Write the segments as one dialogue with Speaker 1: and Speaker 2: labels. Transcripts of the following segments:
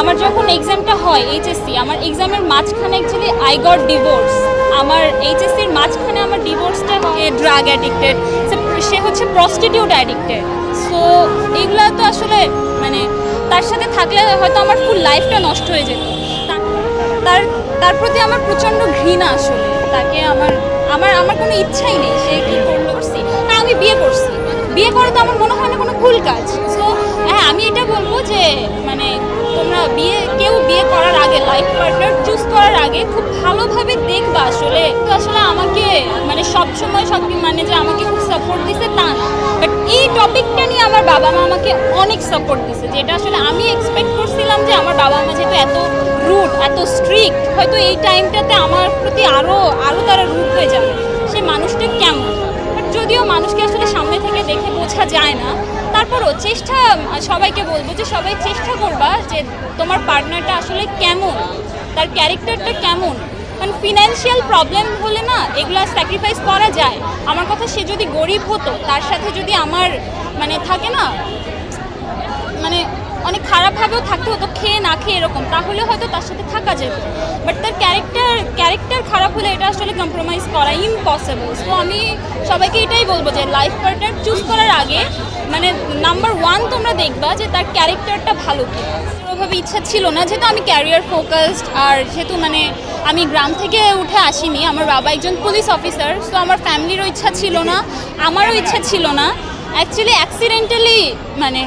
Speaker 1: আমার যখন এক্সামটা হয় এইচএসসি আমার এক্সামের মাঝখানে অ্যাকচুয়ালি আই গট ডিভোর্স আমার এইচএসসির মাঝখানে আমার ডিভোর্সটা ড্রাগ অ্যাডিক্টেড সে হচ্ছে প্রস্টিটিউট অ্যাডিক্টেড সো এগুলো তো আসলে মানে তার সাথে থাকলে হয়তো আমার ফুল লাইফটা নষ্ট হয়ে যেত। তার তার প্রতি আমার প্রচণ্ড ঘৃণা আসলে। তাকে আমার আমার আমার কোনো ইচ্ছাই নেই, সে কী করল করছি। আর আমি বিয়ে করছি। বিয়ে করে তো আমার মনে হয় না কোনো ভুল কাজ। সো হ্যাঁ আমি এটা বলব যে বিয়ে, কেউ বিয়ে করার আগে লাইফ পার্টনার চুজ করার আগে খুব ভালোভাবে দেখবা আসলে। তো আসলে আমাকে মানে সব সময় সব মানে যে আমাকে খুব সাপোর্ট দিছে তা না। বাট এই টপিকটা নিয়ে আমার বাবা মা আমাকে অনেক সাপোর্ট দিছে, যেটা আসলে আমি এক্সপেক্ট করছিলাম যে আমার বাবা মা যেহেতু এত রুট এত স্ট্রিক্ট হয়তো এই টাইমটাতে আমার প্রতি আরও আরও তারা রুট হয়ে যাবে। সে মানুষটা কেমন? যদিও মানুষকে আসলে সামনে থেকে দেখে বোঝা যায় না, তারপরও চেষ্টা, সবাইকে বলব যে সবাই চেষ্টা করবা যে তোমার পার্টনারটা আসলে কেমন, তার ক্যারেক্টারটা কেমন। কারণ ফিনান্সিয়াল প্রবলেম হলে না এগুলো স্যাক্রিফাইস করা যায়। আমার কথা সে যদি গরিব হতো, তার সাথে যদি আমার মানে থাকে না অনেক খারাপভাবেও থাকতে হতো, খেয়ে না খেয়ে এরকম। তাহলে হয়তো তার সাথে থাকা যেত। বাট তার ক্যারেক্টার ক্যারেক্টার খারাপ হলে এটা আসলে কম্প্রোমাইজ করা ইম্পসিবল সো আমি সবাইকে এটাই বলব যে লাইফ পার্টনার চুজ করার আগে মানে নাম্বার ওয়ান তোমরা দেখবা যে তার ক্যারেক্টারটা ভালো কি। ওভাবে ইচ্ছা ছিল না, যেহেতু আমি ক্যারিয়ার ফোকাসড আর যেহেতু মানে আমি গ্রাম থেকে উঠে আসিনি, আমার বাবা একজন পুলিশ অফিসার সো আমার ফ্যামিলিরও ইচ্ছা ছিল না, আমারও ইচ্ছা ছিল না। অ্যাকচুয়ালি অ্যাক্সিডেন্টালি মানে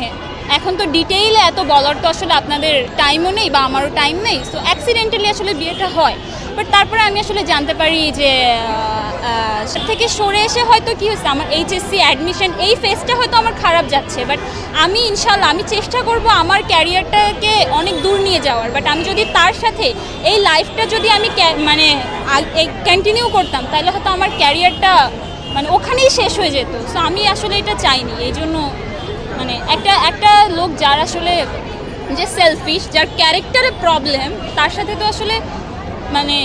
Speaker 1: এখন তো ডিটেইলে এত বলার তো আসলে আপনাদের টাইমও নেই বা আমারও টাইম নেই। সো অ্যাক্সিডেন্টালি আসলে বিয়েটা হয়। বাট তারপরে আমি আসলে জানতে পারি যে থেকে সরে এসে হয়তো কি হচ্ছে আমার এইচএসসি অ্যাডমিশন এই ফেজটা হয়তো আমার খারাপ যাচ্ছে। বাট আমি ইনশাল্লাহ আমি চেষ্টা করব আমার ক্যারিয়ারটাকে অনেক দূর নিয়ে যাওয়ার। বাট আমি যদি তার সাথে এই লাইফটা যদি আমি মানে কন্টিনিউ করতাম, তাহলে হয়তো আমার ক্যারিয়ারটা মানে ওখানেই শেষ হয়ে যেত। সো আমি আসলে এটা চাইনি। এই জন্য মানে একটা একটা লোক যার আসলে যে সেলফিশ যার ক্যারেক্টারে প্রবলেম তার সাথে তো আসলে মানে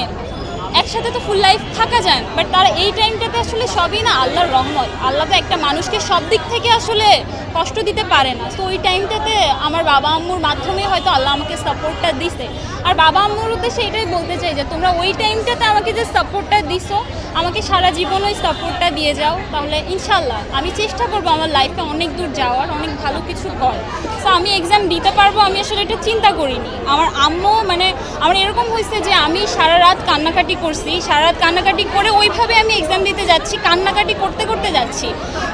Speaker 1: একসাথে তো ফুল লাইফ থাকা যায় বাট তারা এই টাইমটাতে আসলে সবই না আল্লাহর রহমত। আল্লাহ তো একটা মানুষকে সব দিক থেকে আসলে কষ্ট দিতে পারে না। তো ওই টাইমটাতে আমার বাবা আম্মুর মাধ্যমে হয়তো আল্লাহ আমাকে সাপোর্টটা দিছে। আর বাবা আম্মুর উদ্দেশ্যে এটাই বলতে চাই যে, তোমরা ওই টাইমটাতে আমাকে যে সাপোর্টটা দিছো, আমাকে সারা জীবন ওই সাপোর্টটা দিয়ে যাও, তাহলে ইনশাল্লাহ আমি চেষ্টা করব আমার লাইফে অনেক দূর যাওয়ার, অনেক ভালো কিছু কর তো আমি এক্সাম দিতে পারব, আমি আসলে এটা চিন্তা করিনি। আমার আম্মু মানে আমার এরকম হয়েছে যে আমি সারা রাত কান্নাকাটি করছি সারা রাত কান্নাকাটি করে ওইভাবে আমি এক্সাম দিতে যাচ্ছি, কান্নাকাটি করতে করতে যাচ্ছি।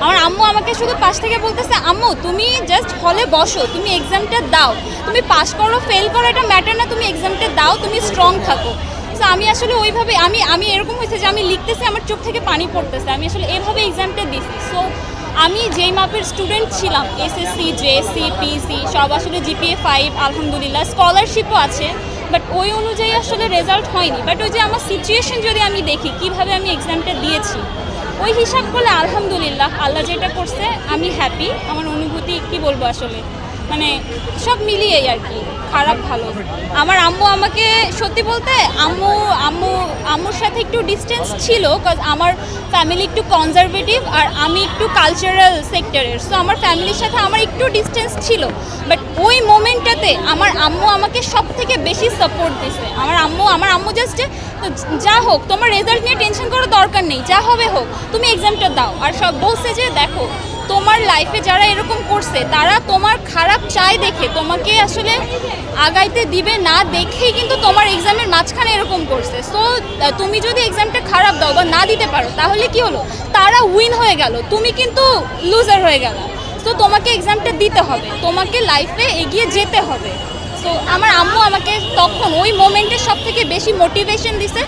Speaker 1: আমার আম্মু আমাকে শুধু পাশ থেকে বলতেছে, আম্মু, তুমি জাস্ট হলে বসো, তুমি এক্সামটা দাও। তুমি পাস করো ফেল করো, এটা ম্যাটার না, তুমি এক্সামটা দাও, তুমি স্ট্রং থাকো। তো আমি আসলে ওইভাবে, আমি আমি এরকম হয়েছে যে আমি লিখতেছি, আমার চোখ থেকে পানি পড়তেছে। আমি আসলে এভাবে এক্সামটা দিছি সো আমি যেই মাপের স্টুডেন্ট ছিলাম এসএসসি জেএসসি পিসি সব আসলে জিপিএ ফাইভ আলহামদুলিল্লাহ স্কলারশিপও আছে। বাট ওই অনুযায়ী আসলে রেজাল্ট হয়নি। বাট ওই যে আমার সিচুয়েশন যদি আমি দেখি, কীভাবে আমি এক্সামটা দিয়েছি, ওই হিসাব করলে আলহামদুলিল্লাহ, আল্লাহ যেটা করছে, আমি হ্যাপি আমার অনুভূতি কি বলব আসলে? মানে সব মিলিয়েই আর কি, খারাপ ভালো। আমার আম্মু আমাকে সত্যি বলতে আম্মু আম্মু, আম্মুর সাথে একটু ডিস্টেন্স ছিল কজ আমার ফ্যামিলি একটু কনজারভেটিভ আর আমি একটু কালচারাল সেক্টরের সো আমার ফ্যামিলির সাথে আমার একটু ডিস্টেন্স ছিল বাট ওই মোমেন্টটাতে আমার আম্মু আমাকে সব থেকে বেশি সাপোর্ট দিছে। আমার আম্মু আমার আম্মু জাস্ট যা হোক, তোমার রেজাল্ট নিয়ে টেনশন করার দরকার নেই, যা হবে হোক, তুমি এক্সামটা দাও। আর সব বলছে যে, দেখো তোমার লাইফে যারা এরকম করছে, তারা তোমার খারাপ চাই দেখে, তোমাকে আসলে আগাইতে দিবে না দেখেই কিন্তু তোমার এক্সামের মাঝখানে এরকম করছে। সো তুমি যদি এক্সামটা খারাপ দাও বা না দিতে পারো, তাহলে কি হলো? তারা উইন হয়ে গেল, তুমি কিন্তু লুজার হয়ে গেল। তো তোমাকে এক্সামটা দিতে হবে, তোমাকে লাইফে এগিয়ে যেতে হবে। সো আমার আম্মু আমাকে তখন ওই মোমেন্টে সব থেকে বেশি মোটিভেশন দিছে।